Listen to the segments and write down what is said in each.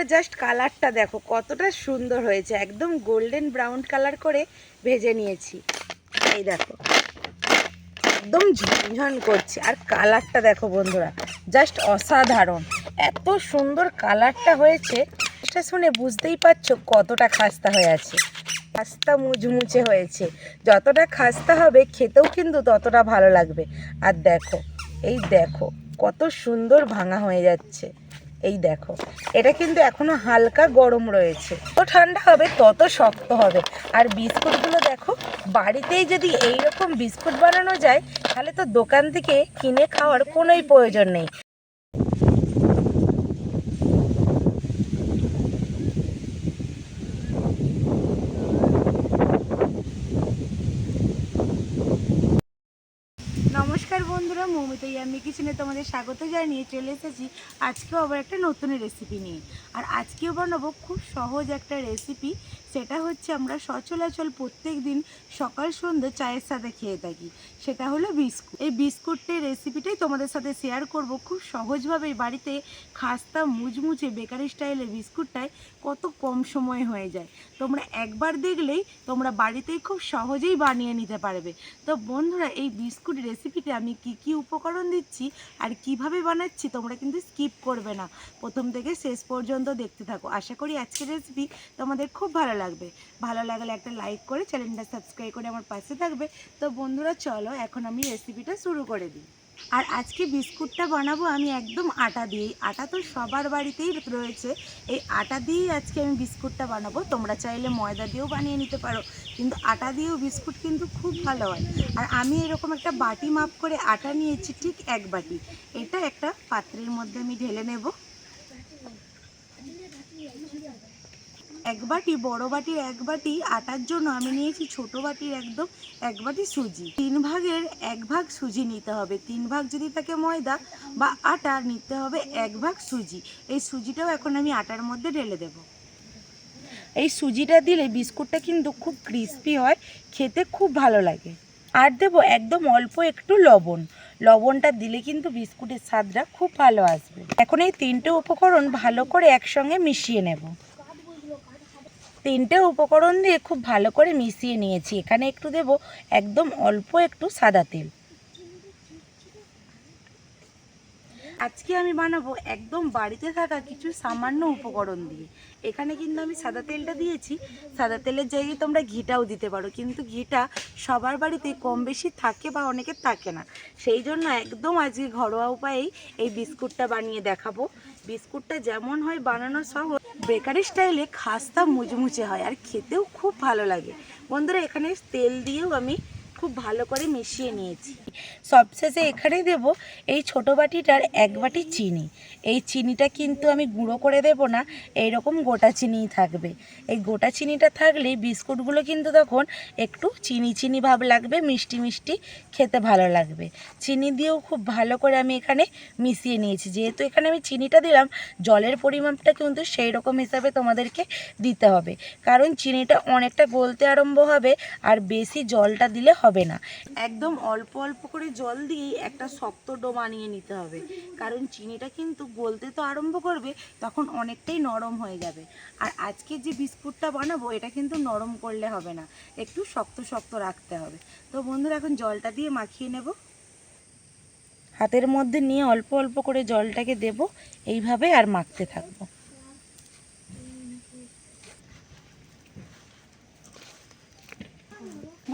বন্ধুরা জাস্ট কালারটা দেখো, কতটা সুন্দর হয়েছে। একদম গোল্ডেন ব্রাউন কালার করে ভেজে নিয়েছি। এই দেখো, একদম ঝনঝন করছে। আর কালারটা দেখো বন্ধুরা জাস্ট অসাধারণ। এত সুন্দর কালারটা হয়েছে, এটা শুনে বুঝতেই পারছ কতটা খাস্তা হয়ে আছে। খাস্তা মুচমুচে হয়েছে। যতটা খাস্তা হবে, খেতেও কিন্তু ততটা ভালো লাগবে। আর দেখো, এই দেখো, কত সুন্দর ভাঙা হয়ে যাচ্ছে। এই দেখো, এটা কিন্তু এখনও হালকা গরম রয়েছে। তো ঠান্ডা হবে, তত শক্ত হবে। আর বিস্কুটগুলো দেখো, বাড়িতেই যদি এই রকম বিস্কুট বানানো যায়, তাহলে তো দোকান থেকে কিনে খাওয়ার কোনোই প্রয়োজন নেই নমস্কার বন্ধুরা মৌমিতা আমি কিচেনে তোমাদের স্বাগত জানিয়ে চলে এসেছি। আজকেও আবার একটা নতুন রেসিপি নিয়ে। আর আজকেও বানাবো খুব সহজ একটা রেসিপি সেটা হচ্ছে আমরা সচলাচল প্রত্যেক দিন সকাল, সন্ধ্যে চায়ের সাথে খেয়ে থাকি। সেটা হলো বিস্কুট। এই বিস্কুটের রেসিপিটাই তোমাদের সাথে শেয়ার করব। খুব সহজভাবে বাড়িতে খাস্তা মুচমুচে বেকারি স্টাইলের বিস্কুটটায় কত কম সময়ে হয়ে যায়। তোমরা একবার দেখলেই তোমরা বাড়িতেই খুব সহজেই বানিয়ে নিতে পারবে। তো বন্ধুরা, এই বিস্কুট রেসিপিতে আমি কি কি উপকরণ দিচ্ছি আর কীভাবে বানাচ্ছি তোমরা কিন্তু স্কিপ করবে না। প্রথম থেকে শেষ পর্যন্ত দেখতে থাকো। আশা করি আজকের রেসিপি তোমাদের খুব ভালো লাগবে। ভালো লাগলে একটা লাইক করে চ্যানেলটা সাবস্ক্রাইব করে আমার পাশে থাকবে। তো বন্ধুরা, চলো এখন আমি রেসিপিটা শুরু করে দিই। আর আজকে বিস্কুটটা বানাবো আমি একদম আটা দিয়েই। আটা তো সবার বাড়িতেই রয়েছে। এই আটা দিয়েই আজকে আমি বিস্কুটটা বানাবো। তোমরা চাইলে ময়দা দিয়েও বানিয়ে নিতে পারো। কিন্তু আটা দিয়েও বিস্কুট কিন্তু খুব ভালো হয়। আর আমি এরকম একটা বাটি মাপ করে আটা নিয়েছি ঠিক এক বাটি। এটা একটা পাত্রের মধ্যে আমি ঢেলে নেব। এক বাটি, বড় বাটির এক বাটি, আটার জন্য আমি নিয়েছি ছোট বাটির একদম এক বাটি সুজি। তিন ভাগের এক ভাগ সুজি নিতে হবে। তিন ভাগ যদি থাকে ময়দা বা আটা, নিতে হবে এক ভাগ সুজি। এই সুজিটাও এখন আমি আটার মধ্যে ঢেলে দেব। এই সুজিটা দিলে বিস্কুটটা কিন্তু খুব ক্রিস্পি হয়, খেতে খুব ভালো লাগে। আর দেবো একদম অল্প একটু লবণ। লবণটা দিলে কিন্তু বিস্কুটের স্বাদটা খুব ভালো আসবে। এখন এই তিনটে উপকরণ ভালো করে একসঙ্গে মিশিয়ে নেব। তিনটে উপকরণ দিয়ে খুব ভালো করে মিশিয়ে নিয়েছি। এখানে একটু দেব, একদম অল্প একটু সাদা তেল। আজকে আমি বানাবো একদম বাড়িতে থাকা কিছু সামান্য উপকরণ দিয়ে। এখানে কিন্তু আমি সাদা তেলটা দিয়েছি। সাদা তেলের জায়গায় তোমরা ঘিটাও দিতে পারো, কিন্তু ঘিটা সবার বাড়িতে কম বেশি থাকে বা অনেকের থাকে না। সেই জন্য একদম আজকে ঘরোয়া উপায়েই এই বিস্কুটটা বানিয়ে দেখাবো। বিস্কুটটা যেমন হয় বানানো সহজ বেকারি স্টাইলে খাস্তা মুচমুচে হয় আর খেতেও খুব ভালো লাগে। বন্ধুরা, এখানে তেল দিয়েও আমি খুব ভালো করে মিশিয়ে নিয়েছি। সবশেষে এখানে দেব এই ছোট বাটিটার এক বাটি চিনি। এই চিনিটা কিন্তু আমি গুঁড়ো করে দেব না এই রকম গোটা চিনিই থাকবে। এই গোটা চিনিটা থাকলেই বিস্কুটগুলো কিন্তু তখন একটু চিনি চিনি ভাব লাগবে, মিষ্টি মিষ্টি খেতে ভালো লাগবে। চিনি দিয়েও খুব ভালো করে আমি এখানে মিশিয়ে নিয়েছি। যেহেতু এখানে আমি চিনিটা দিলাম, জলের পরিমাপটা কিন্তু সেই রকম হিসাবে তোমাদেরকে দিতে হবে। কারণ চিনিটা অনেকটা গলতে আরম্ভ হবে আর বেশি জলটা দিলে হবে না। একদম অল্প অল্প করে জল দিয়েই একটা শক্ত ডো বানিয়ে নিতে হবে। কারণ চিনিটা কিন্তু গলতে তো আরম্ভ করবে, তখন অনেকটাই নরম হয়ে যাবে। আর আজকে যে বিস্কুটটা বানাবো, এটা কিন্তু নরম করলে হবে না। একটু শক্ত শক্ত রাখতে হবে। তো বন্ধুরা, এখন জলটা দিয়ে মাখিয়ে নেব। হাতের মধ্যে নিয়ে অল্প অল্প করে জলটাকে দেব। এইভাবে আর মাখতে থাকব।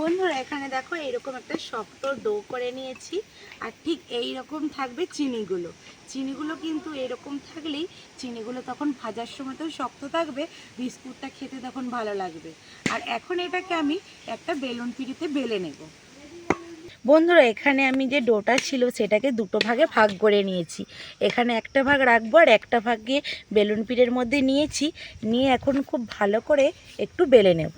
বন্ধুরা, এখানে দেখো এরকম একটা শক্ত ডো করে নিয়েছি, আর ঠিক এই রকম থাকবে চিনিগুলো। চিনিগুলো কিন্তু এরকম থাকলেই চিনিগুলো তখন ভাজার সময় তো শক্ত থাকবে, বিস্কুটটা খেতে তখন ভালো লাগবে। আর এখন এটাকে আমি একটা বেলুন পিড়িতে বেলে নেব। বন্ধুরা, এখানে আমি যে ডোটা ছিল সেটাকে দুটো ভাগে ভাগ করে নিয়েছি। এখানে একটা ভাগ রাখব আর একটা ভাগ বেলুন পিড়ের মধ্যে নিয়েছি, নিয়ে এখন খুব ভালো করে একটু বেলে নেব।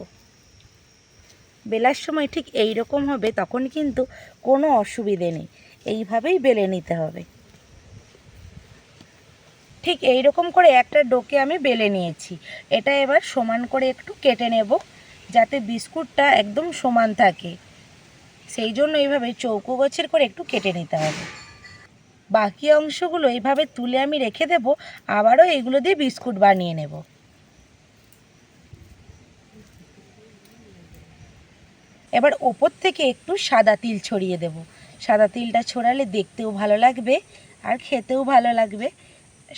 বেলার সময় ঠিক এই রকম হবে, তখন কিন্তু কোনো অসুবিধে নেই। এইভাবেই বেলে নিতে হবে। ঠিক এই রকম করে একটা ডোকে আমি বেলে নিয়েছি। এটা এবার সমান করে একটু কেটে নেব, যাতে বিস্কুটটা একদম সমান থাকে। সেই জন্য এইভাবে চৌকো গোছের করে একটু কেটে নিতে হবে। বাকি অংশগুলো এইভাবে তুলে আমি রেখে দেব, আবারও এইগুলো দিয়ে বিস্কুট বানিয়ে নেব। এবার ওপর থেকে একটু সাদা তিল ছড়িয়ে দেব। সাদা তিলটা ছড়ালে দেখতেও ভালো লাগবে আর খেতেও ভালো লাগবে।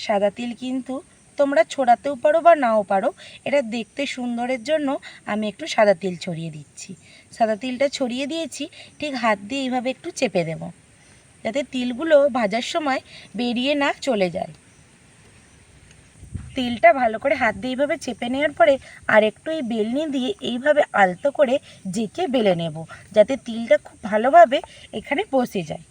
সাদা তিল কিন্তু তোমরা ছড়াতেও পারো বা নাও পারো, এটা দেখতে সুন্দরের জন্য আমি একটু সাদা তিল ছড়িয়ে দিচ্ছি। সাদা তিলটা ছড়িয়ে দিয়েছি, ঠিক হাত দিয়ে এইভাবে একটু চেপে দেব। যাতে তিলগুলো ভাজার সময় বেরিয়ে না চলে যায়। তিলটা ভালো করে হাত দিয়ে এইভাবে চেপে নেওয়ার পরে আর একটু এই বেলনি দিয়ে এইভাবে আলতো করে জেকে বেলে নেব, যাতে তিলটা খুব ভালোভাবে এখানে বসে যায়।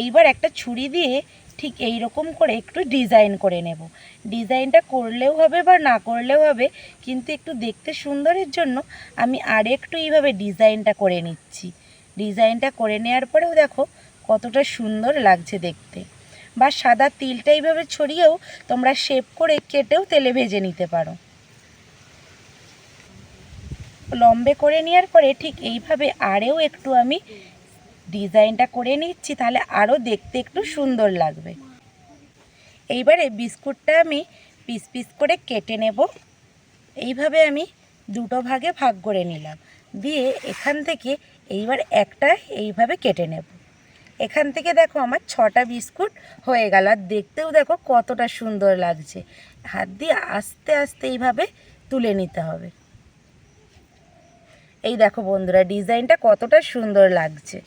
এইবার একটা ছুরি দিয়ে ঠিক এই রকম করে একটু ডিজাইন করে নেব। ডিজাইনটা করলেও হবে বা না করলেও হবে, কিন্তু একটু দেখতে সুন্দরের জন্য আমি আর একটু এইভাবে ডিজাইনটা করে নিচ্ছি। ডিজাইনটা করে নেওয়ার পরেও দেখো কতটা সুন্দর লাগছে দেখতে। বা সাদা তিলটা এইভাবে ছড়িয়েও তোমরা শেপ করে কেটেও তেলে ভেজে নিতে পারো। লম্বে করে নেওয়ার পরে ঠিক এইভাবে আরেও একটু আমি ডিজাইনটা করে নিচ্ছি, তাহলে আরও দেখতে একটু সুন্দর লাগবে। এইবারে বিস্কুটটা আমি পিস পিস করে কেটে নেব। এইভাবে আমি দুটো ভাগে ভাগ করে নিলাম। দিয়ে এখান থেকে এইবার একটা এইভাবে কেটে নেব। এখান থেকে দেখো আমার ছটা বিস্কুট হয়ে গেল। আর দেখতেও দেখো কতটা সুন্দর লাগছে। হাত দিয়ে আস্তে আস্তে এইভাবে তুলে নিতে হবে। এই দেখো বন্ধুরা, ডিজাইনটা কতটা সুন্দর লাগছে।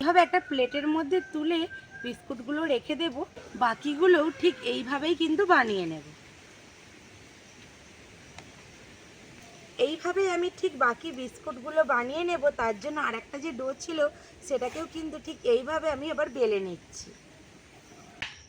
এভাবে একটা প্লেটের মধ্যে তুলে বিস্কুটগুলো রেখে দেব। বাকিগুলোও ঠিক এইভাবেই কিন্তু বানিয়ে নেব। এইভাবে আমি ঠিক বাকি বিস্কুটগুলো বানিয়ে নেব, তার জন্য আরেকটা যে ডো ছিল সেটাকেও কিন্তু ঠিক এইভাবে আমি আবার বেলে নিচ্ছি।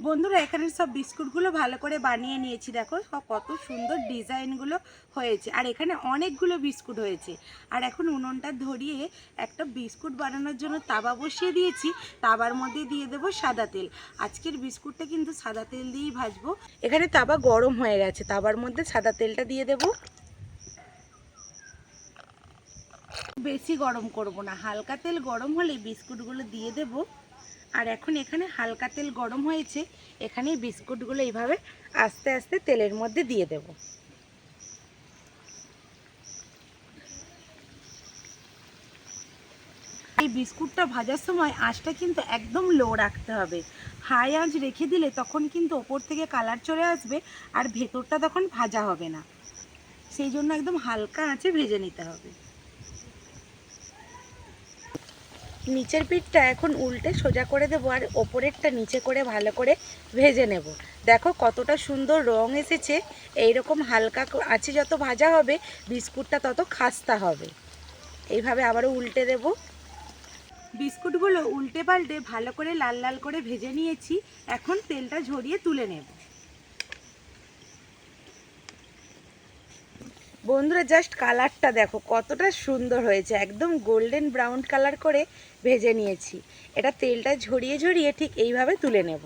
বন্ধুরা, এখানে সব বিস্কুটগুলো ভালো করে বানিয়ে নিয়েছি। দেখো, সব কত সুন্দর ডিজাইনগুলো হয়েছে। আর এখানে অনেকগুলো বিস্কুট হয়েছে। আর এখন উনুনটা ধরিয়ে একটা বিস্কুট বানানোর জন্য তাবা বসিয়ে দিয়েছি। তাবার মধ্যে দিয়ে দেবো সাদা তেল। আজকের বিস্কুটটা কিন্তু সাদা তেল দিয়েই ভাজবো। এখানে তাবা গরম হয়ে গেছে। তাবার মধ্যে সাদা তেলটা দিয়ে দেবো। বেশি গরম করব না। হালকা তেল গরম হলে বিস্কুটগুলো দিয়ে দেব। আর এখন এখানে হালকা তেল গরম হয়েছে এখানে বিস্কুটগুলো এইভাবে আস্তে আস্তে তেলের মধ্যে দিয়ে দেব। এই বিস্কুটটা ভাজার সময় আঁচটা কিন্তু একদম লো রাখতে হবে। হাই আঁচ রেখে দিলে তখন কিন্তু ওপর থেকে কালার চলে আসবে আর ভেতরটা তখন ভাজা হবে না। সেই জন্য একদম হালকা আঁচে ভেজে নিতে হবে। নিচের পিঠটা এখন উল্টে সোজা করে দেবো আর ওপরেরটা নিচে করে ভালো করে ভেজে নেব। দেখো কতটা সুন্দর রং এসেছে, এইরকম হালকা ক- আছে যত ভাজা হবে, বিস্কুটটা তত খাস্তা হবে। এইভাবে আবারও উল্টে দেব। বিস্কুটগুলো উল্টে পাল্টে ভালো করে লাল লাল করে ভেজে নিয়েছি, এখন তেলটা ঝরিয়ে তুলে নেব। বন্ধুরা জাস্ট কালারটা দেখো, কতটা সুন্দর হয়েছে। একদম গোল্ডেন ব্রাউন কালার করে ভেজে নিয়েছি। এটা তেলটা ঝরিয়ে ঝরিয়ে ঠিক এইভাবে তুলে নেব।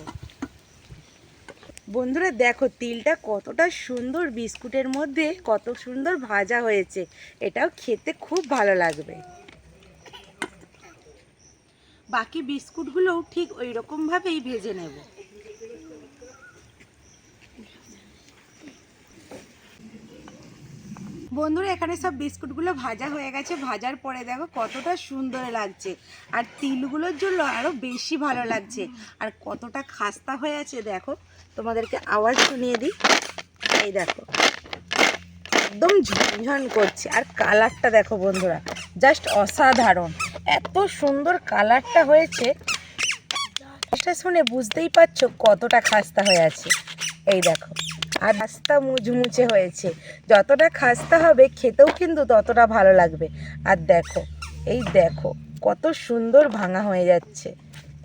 বন্ধুরা, দেখো, তিলটা কতটা সুন্দর বিস্কুটের মধ্যে কত সুন্দর ভাজা হয়েছে। এটাও খেতে খুব ভালো লাগবে। বাকি বিস্কুটগুলোও ঠিক ওই রকমভাবেই ভেজে নেব। বন্ধুরা, এখানে সব বিস্কুটগুলো ভাজা হয়ে গেছে। ভাজার পরে দেখো কতটা সুন্দর লাগছে। আর তিলগুলোর জন্য আরও বেশি ভালো লাগছে। আর কতটা খাস্তা হয়ে আছে দেখো। তোমাদেরকে আওয়াজ শুনিয়ে দিই। এই দেখো, একদম ঝনঝন করছে। আর কালারটা দেখো বন্ধুরা, জাস্ট অসাধারণ। এত সুন্দর কালারটা হয়েছে। এটা শুনে বুঝতেই পারছ কতটা খাস্তা হয়ে আছে। এই দেখো। আর খাস্তা মুচমুচে হয়েছে। যতটা খাস্তা হবে, খেতেও কিন্তু ততটা ভালো লাগবে। আর দেখো, এই দেখো, কত সুন্দর ভাঙা হয়ে যাচ্ছে।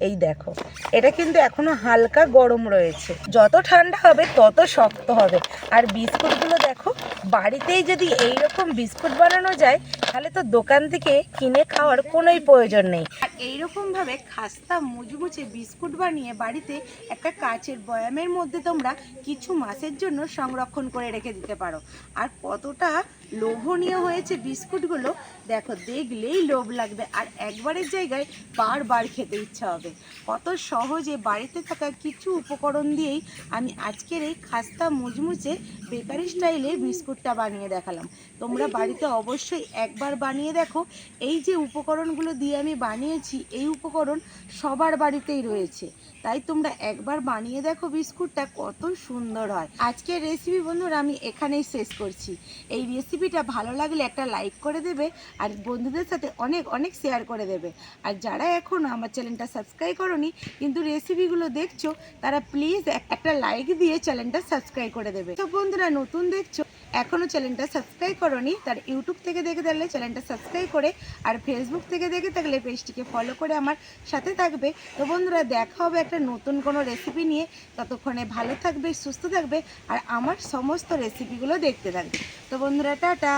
এই দেখো, এটা কিন্তু এখনও হালকা গরম রয়েছে। যত ঠান্ডা হবে, তত শক্ত হবে। আর বিস্কুটগুলো দেখো, বাড়িতেই যদি এই রকম বিস্কুট বানানো যায়, তাহলে তো দোকান থেকে কিনে খাওয়ার কোনোই প্রয়োজন নেই। আর এইরকমভাবে খাস্তা মুচমুচে বিস্কুট বানিয়ে বাড়িতে একটা কাচের বয়ামের মধ্যে তোমরা কিছু মাসের জন্য সংরক্ষণ করে রেখে দিতে পারো। আর কতটা লোভনীয় হয়েছে বিস্কুটগুলো। দেখো, দেখলেই লোভ লাগবে। আর একবারের জায়গায় বারবার খেতে ইচ্ছা হবে। কত সহজে বাড়িতে থাকা কিছু উপকরণ দিয়েই আমি আজকের এই খাস্তা মুচমুচে বেকারি স্টাইলে বিস্কুটটা বানিয়ে দেখালাম। তোমরা বাড়িতে অবশ্যই একবার বানিয়ে দেখো। এই যে উপকরণগুলো দিয়ে আমি বানিয়েছি, এই উপকরণ সবার বাড়িতেই রয়েছে। তাই তোমরা একবার বানিয়ে দেখো বিস্কুটটা, কত সুন্দর হয়। আজকের রেসিপি বন্ধুরা, আমি এখানেই শেষ করছি। এই রেসিপিটা ভালো লাগলে একটা লাইক করে দেবে আর বন্ধুদের সাথে অনেক অনেক শেয়ার করে দেবে। আর যারা এখনও আমার চ্যানেলটা সাবস্ক্রাইব করনি, কিন্তু রেসিপিগুলো দেখছ, তারা প্লিজ একটা লাইক দিয়ে চ্যানেলটা সাবস্ক্রাইব করে দেবে। তো বন্ধুরা, নতুন দেখছ এখনও চ্যানেলটা সাবস্ক্রাইব করনি, তার ইউটিউব থেকে দেখে থাকলে চ্যানেলটা সাবস্ক্রাইব করে, আর ফেসবুক থেকে দেখে থাকলে পেজটিকে ফলো করে আমার সাথে থাকবে। তো বন্ধুরা, দেখা হবে একটা নতুন কোনো রেসিপি নিয়ে। ততক্ষণে ভালো থাকবে, সুস্থ থাকবে, আর আমার সমস্ত রেসিপিগুলো দেখতে থাকবে। তো বন্ধুরা, টাটা!